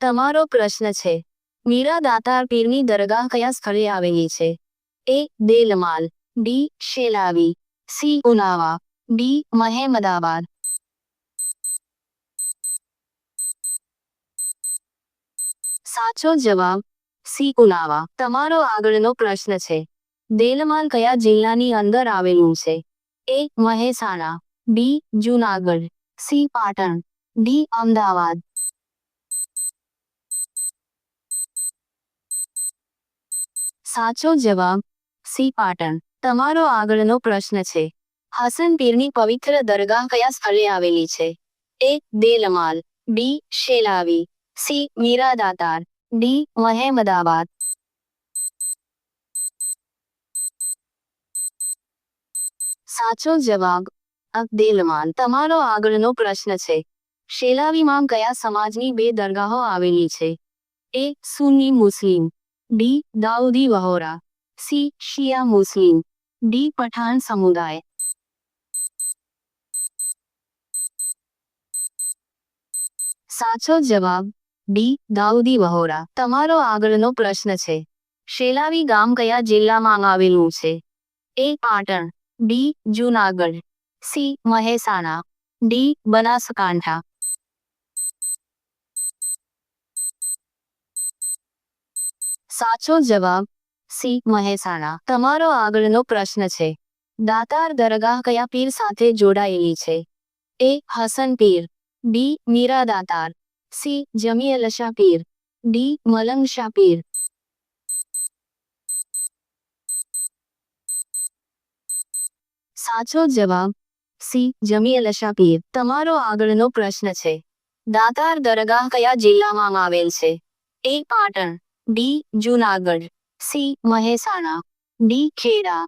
તમારો પ્રશ્ન છે. મીરા દાતાર પીરની દરગાહ કયા સ્થળે આવેલી છે? A. Delmal. D Shelavi. C. Unava D. Mahemdabad. સાચો જવાબ. સી. ઉનાવા તમારો આગળનો પ્રશ્ન છે. દેલમાલ કયા જિલ્લાની અંદર આવેલું છે? A. Mehsana. B. Junagadh. C. Patan. D. Ahmedabad. સાચો જવાબ, સી પાટણ. તમારો આગળનો પ્રશ્ન છે. હસન પીરની પવિત્ર દરગાહ કયા સ્થળે આવેલી છે? A, Delmal. B, Shelavi. C, Miradatar. D, Mahemdabad. સાચો જવાબ અબ્દેલમાન તમારો આગળનો પ્રશ્ન છે. શેલાવીમાં કયા સમાજની બે દરગાહો આવેલી છે? એ, સુન્ની મુસ્લિમ. ડી દાઉદી વહોરા, સી શિયા મુસ્લિમ, ડી પઠાણ સમુદાય. સાચો જવાબ, ડી દાઉદી વહોરા. તમારો આગળનો પ્રશ્ન છે, શેલાવી ગામ કયા જિલ્લામાં આવેલું છે? A Patan D Junagadh, C Mehsana, D Banaskantha. સાચો જવાબ, સી, મહેસાણા. તમારો આગળનો પ્રશ્ન છે. દાતાર દરગાહ કયા પીર સાથે જોડાયેલી છે? A, Hasan Pir. B, Mira Datar. C Jamiyal Shah Pir. D, Malang Pir. સાચો જવાબ, સી જમીઅલ શાહ પીર. તમારો આગળનો પ્રશ્ન છે. દાતાર દરગાહ કયા જિલ્લામાં આવેલ છે? A, Patan. D Junagadh, C Mehsana, D Kheda.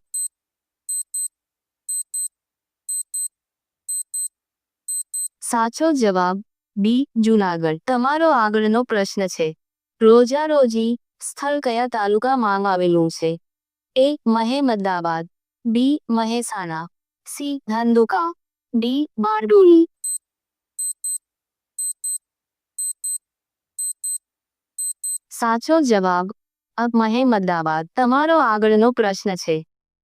સાચો જવાબ, ડી જુનાગઢ. તમારો આગળનો પ્રશ્ન છે રોજા રોજી સ્થળ કયા તાલુકામાં આવેલું છે? A Mahemdabad, B Mehsana, C Dhandhuka, D Bardoli. સાચો જવાબ મહેમદાબાદ. તમારો આગળનો પ્રશ્ન છે,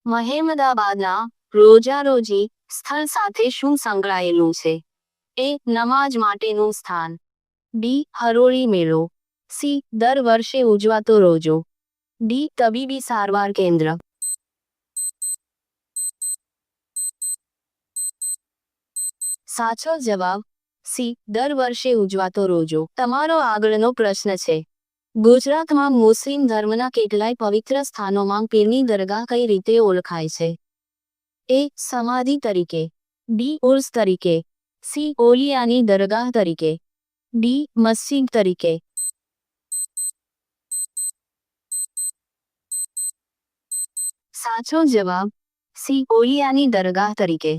મહેમદાબાદના રોજારોજી સ્થળ સાથે શું સંકળાયેલું છે? એ નમાજ માટેનું સ્થાન. ડી હરોળી મેળો. સી, દર વર્ષે ઉજવાતો રોજો. ડી, તબીબી સારવાર કેન્દ્ર. સાચો જવાબ, સી, દર વર્ષે ઉજવાતો રોજો. તમારો આગળનો પ્રશ્ન છે ગુજરાતમાં મુસ્લિમ ધર્મના કેટલાય પવિત્ર સ્થાનોમાં પીરની દરગાહ કઈ રીતે ઓળખાય છે? એ, સમાધિ તરીકે. ડી ઉર્સ તરીકે. સી, ઓલિયાની દરગાહ તરીકે. ડી, મસ્જિદ તરીકે. સાચો જવાબ, સી, ઓલિયાની દરગાહ તરીકે.